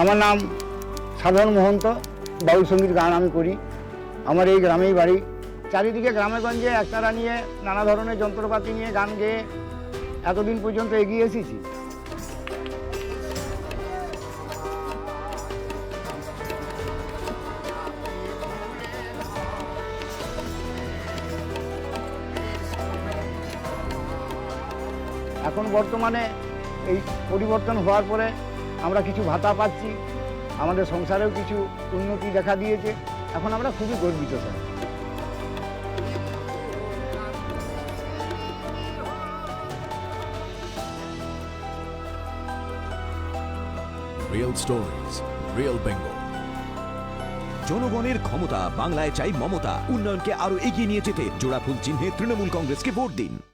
আমার নাম সাধন মহন্ত। বাউল সংগীত গান আমি করি। আমার এই গ্রামেই বাড়ি। চারিদিকে গ্রামে গঞ্জে একতারা নিয়ে নানা ধরনের যন্ত্রপাতি নিয়ে গান গেয়ে এতদিন পর্যন্ত এগিয়ে এসেছি। এখন বর্তমানে এই পরিবর্তন হওয়ার পরে আমরা কিছু ভাতা পাচ্ছি আমাদের সংসারেও কিছু উন্নতি দেখা দিয়েছে। এখন আমরা খুবই গর্বিত sir. Real stories, real Bengal. জনগণের ক্ষমতা বাংলায় চাই মমতা। উন্নয়নকে আরও এগিয়ে নিয়ে যেতে জোড়াফুল চিহ্নে তৃণমূল কংগ্রেসকে ভোট দিন।